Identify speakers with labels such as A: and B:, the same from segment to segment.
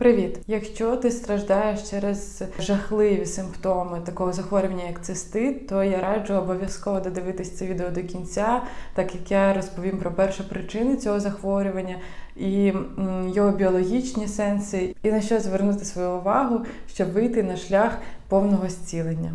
A: Привіт! Якщо ти страждаєш через жахливі симптоми такого захворювання, як цистит, то я раджу обов'язково додивитись це відео до кінця, так як я розповім про перші причини цього захворювання і його біологічні сенси, і на що звернути свою увагу, щоб вийти на шлях повного зцілення.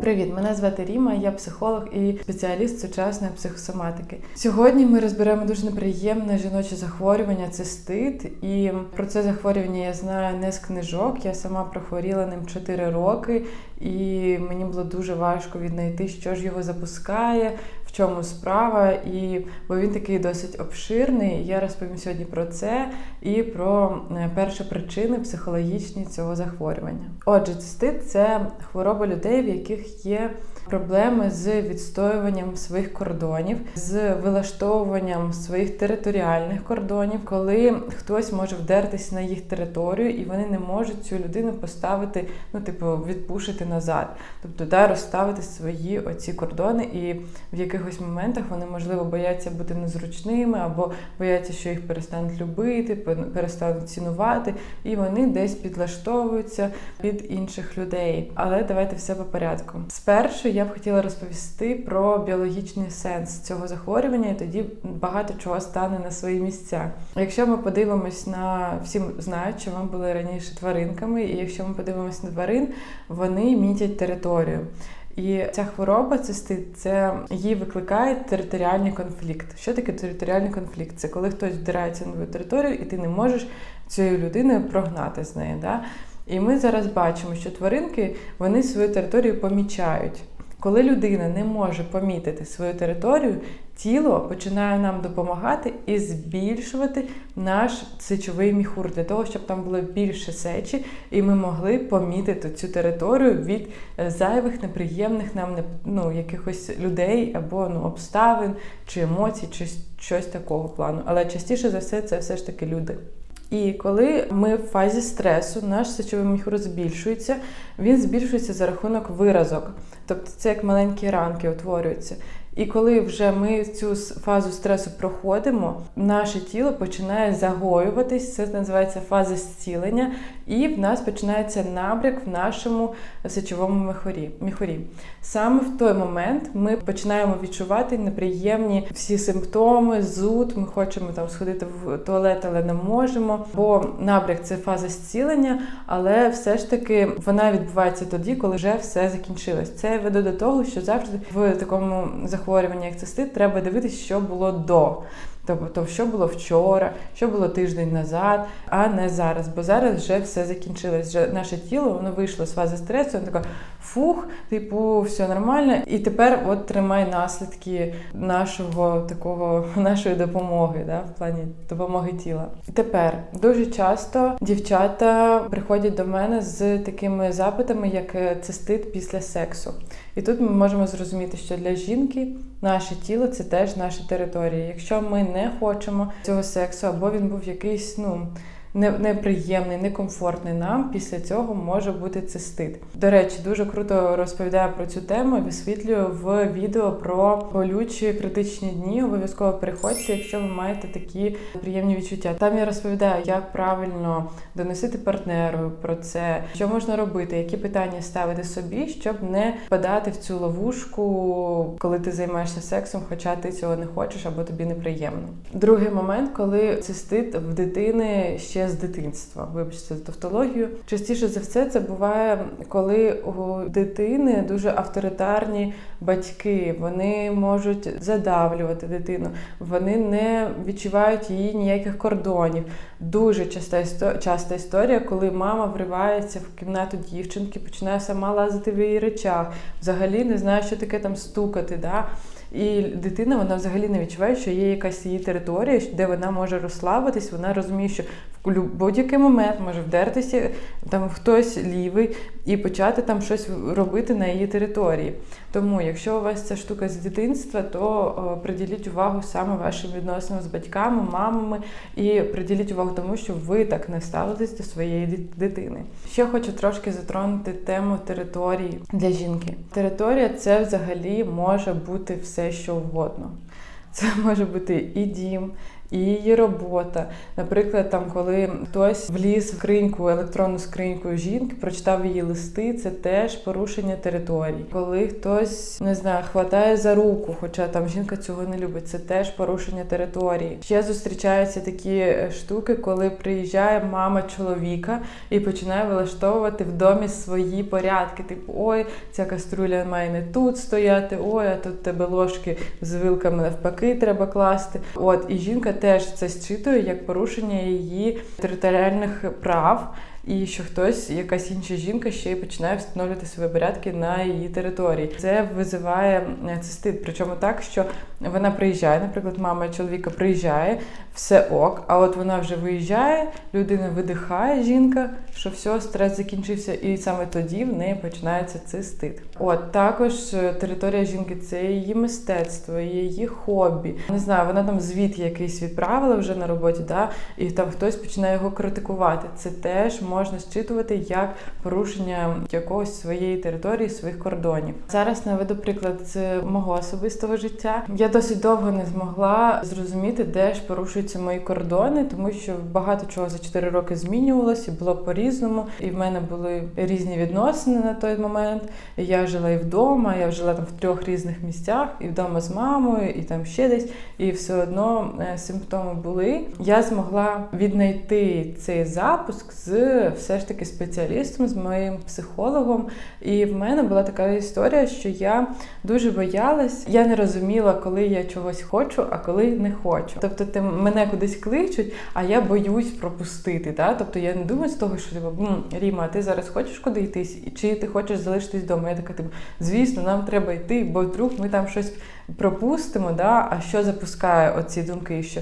A: Привіт, мене звати Ріма, я психолог і спеціаліст сучасної психосоматики. Сьогодні ми розберемо дуже неприємне жіноче захворювання цистит. І про це захворювання я знаю не з книжок. Я сама прохворіла ним 4 роки, і мені було дуже важко віднайти, що ж його запускає, в чому справа. І бо він такий досить обширний. Я розповім сьогодні про це і про е, перші причини психологічні цього захворювання. Отже, цистит це хвороба людей, в яких є проблеми з відстоюванням своїх кордонів, з вилаштовуванням своїх територіальних кордонів, коли хтось може вдертись на їх територію, і вони не можуть цю людину поставити, ну типу, відпушити назад, тобто да, розставити свої оці кордони, і в якихось моментах вони можливо бояться бути незручними або бояться, що їх перестануть любити, перестануть цінувати, і вони десь підлаштовуються під інших людей. Але давайте все по порядку. Спершу я б хотіла розповісти про біологічний сенс цього захворювання, і тоді багато чого стане на свої місця. Якщо ми подивимось на всі знають, що ми були раніше тваринками, і якщо ми подивимось на тварин, вони мітять територію. І ця хвороба цистит, це її викликає територіальний конфлікт. Що таке територіальний конфлікт? Це коли хтось вдирається на твою територію, і ти не можеш цією людиною прогнати з неї. Да? І ми зараз бачимо, що тваринки вони свою територію помічають. Коли людина не може помітити свою територію, тіло починає нам допомагати і збільшувати наш сечовий міхур для того, щоб там було більше сечі, і ми могли помітити цю територію від е, зайвих, неприємних нам ну, якихось людей або ну, обставин чи емоцій, чи щось такого плану. Але частіше за все, це все ж таки люди. І коли ми в фазі стресу, наш сечовий міхур збільшується, він збільшується за рахунок виразок. Тобто це як маленькі ранки утворюються. І коли вже ми цю фазу стресу проходимо, наше тіло починає загоюватись, це називається фаза зцілення, і в нас починається набряк в нашому сечовому міхурі. Саме в той момент ми починаємо відчувати неприємні всі симптоми, зуд, ми хочемо там сходити в туалет, але не можемо. Бо набряк це фаза зцілення, але все ж таки вона відбувається тоді, коли вже все закінчилось. Це веде до того, що завжди в такому захворюванні, як цистит, треба дивитися, що було до. Тобто, що було вчора, що було тиждень назад, а не зараз. Бо зараз вже все закінчилось. Вже наше тіло воно вийшло з фази стресу, воно таке фух, типу, все нормально. І тепер от тримай наслідки нашого такого нашої допомоги, да, в плані допомоги тіла. Тепер дуже часто дівчата приходять до мене з такими запитами, як цистит після сексу. І тут ми можемо зрозуміти, що для жінки наше тіло це теж наша територія. Якщо ми не хочемо цього сексу, або він був якийсь, ну неприємний, некомфортний нам, після цього може бути цистит. До речі, дуже круто розповідаю про цю тему. Висвітлюю в відео про болючі критичні дні. Обов'язково переходьте, якщо ви маєте такі приємні відчуття. Там я розповідаю, як правильно доносити партнеру про це, що можна робити, які питання ставити собі, щоб не впадати в цю ловушку, коли ти займаєшся сексом, хоча ти цього не хочеш або тобі неприємно. Другий момент, коли цистит в дитини ще ще з дитинства. Вибачте за тавтологію. Частіше за все, це буває, коли у дитини дуже авторитарні батьки, вони можуть задавлювати дитину, вони не відчувають її ніяких кордонів. Дуже часта часта історія, коли мама вривається в кімнату дівчинки, починає сама лазити в її речах, взагалі не знає, що таке там стукати. Да? І дитина вона взагалі не відчуває, що є якась її територія, де вона може розслабитись, вона розуміє, що в будь-який момент може вдертися там хтось лівий і почати там щось робити на її території. Тому, якщо у вас ця штука з дитинства, то приділіть увагу саме вашим відносинам з батьками, мамами, і приділіть увагу тому, що ви так не ставитесь до своєї дитини. Ще хочу трошки затронути тему території для жінки. Територія це взагалі може бути все, що угодно. Це може бути і дім, і її робота. Наприклад, там, коли хтось вліз в скриньку, електронну скриньку жінки, прочитав її листи, це теж порушення території. Коли хтось не знаю, хватає за руку, хоча там жінка цього не любить, це теж порушення території. Ще зустрічаються такі е, штуки, коли приїжджає мама чоловіка і починає вилаштовувати в домі свої порядки. Типу, ой, ця каструля має не тут стояти, ой, а тут тебе ложки з вилками навпаки треба класти. От і жінка теж це считує як порушення її територіальних прав. І що хтось, якась інша жінка, ще й починає встановлювати свої порядки на її території. Це визиває е, цистит. Причому так, що вона приїжджає, наприклад, мама чоловіка приїжджає, все ок. А от вона вже виїжджає, людина видихає, жінка, що все, стрес закінчився, і саме тоді в неї починається цистит. От також е, територія жінки це її мистецтво, її хобі. Не знаю, вона там звіт якийсь відправила вже на роботі, да, і там хтось починає його критикувати. Це теж можна зчитувати як порушення якогось своєї території, своїх кордонів. Зараз наведу приклад з мого особистого життя. Я досить довго не змогла зрозуміти, де ж порушуються мої кордони, тому що багато чого за 4 роки змінювалося, було по-різному, і в мене були різні відносини на той момент. Я жила і вдома, я жила там в трьох різних місцях, і вдома з мамою, і там ще десь. І все одно е, симптоми були. Я змогла віднайти цей запуск з все ж таки спеціалістом, з моїм психологом. І в мене була така історія, що я дуже боялась, я не розуміла, коли я чогось хочу, а коли не хочу. Тобто, ти мене кудись кличуть, а я боюсь пропустити. Да? Тобто я не думаю з того, що типу, Ріма, ти зараз хочеш куди йтись, чи ти хочеш залишитись вдома? Я така, типу, звісно, нам треба йти, бо вдруг ми там щось пропустимо. Да? А що запускає оці думки, що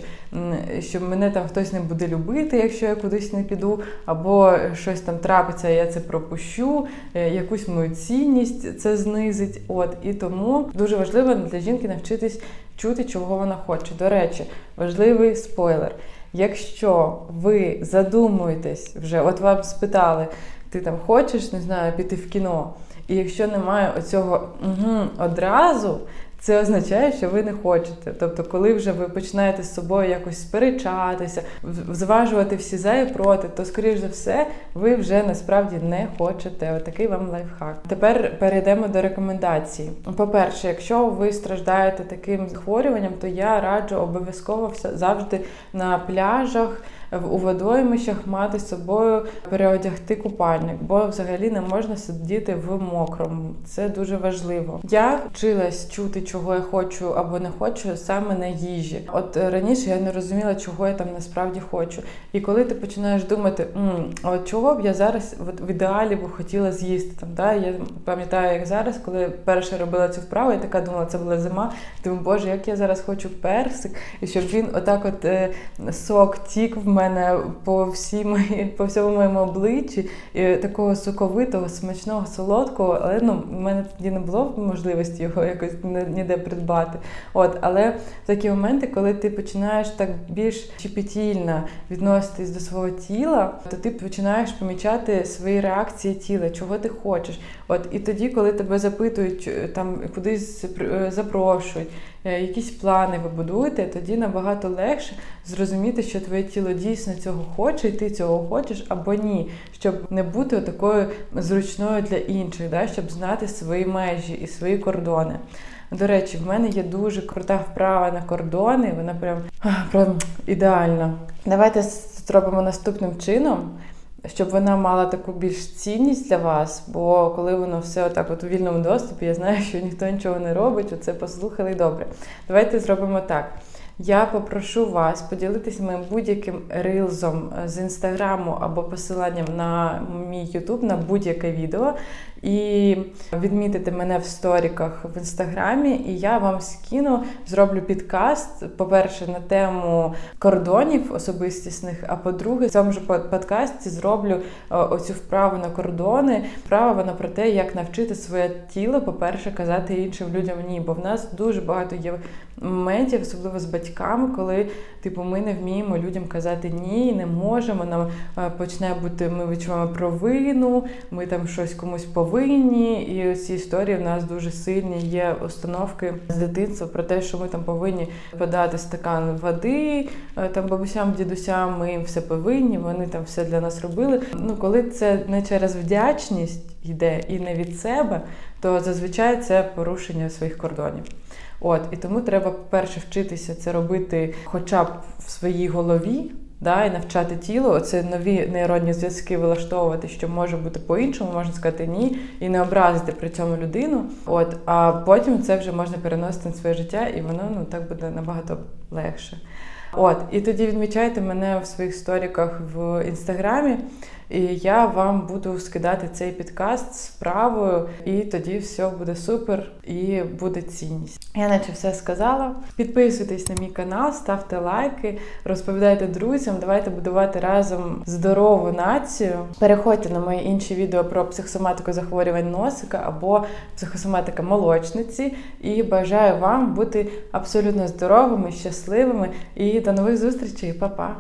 A: що мене там хтось не буде любити, якщо я кудись не піду, або щось там трапиться, я це пропущу, е, якусь мою цінність це знизить. От і тому дуже важливо для жінки навчитись чути, чого вона хоче. До речі, важливий спойлер. Якщо ви задумуєтесь вже, от вам спитали, ти там хочеш, не знаю, піти в кіно, і якщо немає оцього угу, одразу, це означає, що ви не хочете. Тобто, коли вже ви починаєте з собою якось сперечатися, зважувати всі за і проти, то, скоріш за все, ви вже насправді не хочете. Отакий вам лайфхак. Тепер перейдемо до рекомендацій. По-перше, якщо ви страждаєте таким захворюванням, то я раджу обов'язково завжди на пляжах у водоймищах мати з собою переодягти купальник, бо взагалі не можна сидіти в мокрому. Це дуже важливо. Я вчилась чути, чого я хочу або не хочу, саме на їжі. От раніше я не розуміла, чого я там насправді хочу. І коли ти починаєш думати, М, от чого б я зараз от в ідеалі б хотіла з'їсти там. Да? Я пам'ятаю, як зараз, коли перше робила цю вправу, я така думала, це була зима. Думаю, боже, як я зараз хочу персик, і щоб він отак, от е, сок тік в мене по всій мої, по всьому моєму обличчі і такого соковитого, смачного, солодкого, але ну, в мене тоді не було можливості його якось ніде придбати. От, Але такі моменти, коли ти починаєш так більш щепетільно відноситись до свого тіла, то ти починаєш помічати свої реакції тіла, чого ти хочеш. От І тоді, коли тебе запитують, там кудись е, запрошують. Е, якісь плани ви будуєте, тоді набагато легше зрозуміти, що твоє тіло дійсно цього хоче, і ти цього хочеш або ні, щоб не бути такою зручною для інших, да? щоб знати свої межі і свої кордони. До речі, в мене є дуже крута вправа на кордони, вона прям, прям ідеальна. Давайте зробимо наступним чином щоб вона мала таку більш цінність для вас, бо коли воно все отак от у вільному доступі, я знаю, що ніхто нічого не робить, оце послухали добре. Давайте зробимо так. Я попрошу вас поділитися моїм будь-яким рилзом з інстаграму або посиланням на мій ютуб на будь-яке відео і відмітити мене в сторіках в інстаграмі, і я вам скину, зроблю підкаст. По-перше, на тему кордонів особистісних. А по-друге, в цьому ж подкасті зроблю е, оцю вправу на кордони. Вправа вона про те, як навчити своє тіло, по-перше, казати іншим людям ні. Бо в нас дуже багато є моментів, особливо з батьками, коли типу ми не вміємо людям казати ні, не можемо. Нам е, почне бути, ми відчуваємо провину, ми там щось комусь повинні. І ці історії в нас дуже сильні є установки з дитинства про те, що ми там повинні подати стакан води, е, там бабусям, дідусям, ми їм все повинні, вони там все для нас робили. Ну, коли це не через вдячність йде і не від себе, то зазвичай це порушення своїх кордонів. От і тому треба перше вчитися це робити, хоча б в своїй голові. Да, і навчати тіло, оце нові нейронні зв'язки вилаштовувати, що може бути по-іншому, можна сказати ні, і не образити при цьому людину. От, а потім це вже можна переносити на своє життя, і воно ну так буде набагато легше. От, і тоді відмічайте мене в своїх сторіках в інстаграмі, і я вам буду скидати цей підкаст справою, і тоді все буде супер і буде цінність. Я наче все сказала. Підписуйтесь на мій канал, ставте лайки, розповідайте друзям. Давайте будувати разом здорову націю. Переходьте на мої інші відео про психосоматику захворювань носика або психосоматика молочниці. І бажаю вам бути абсолютно здоровими, щасливими і до нових зустрічей, Па-па!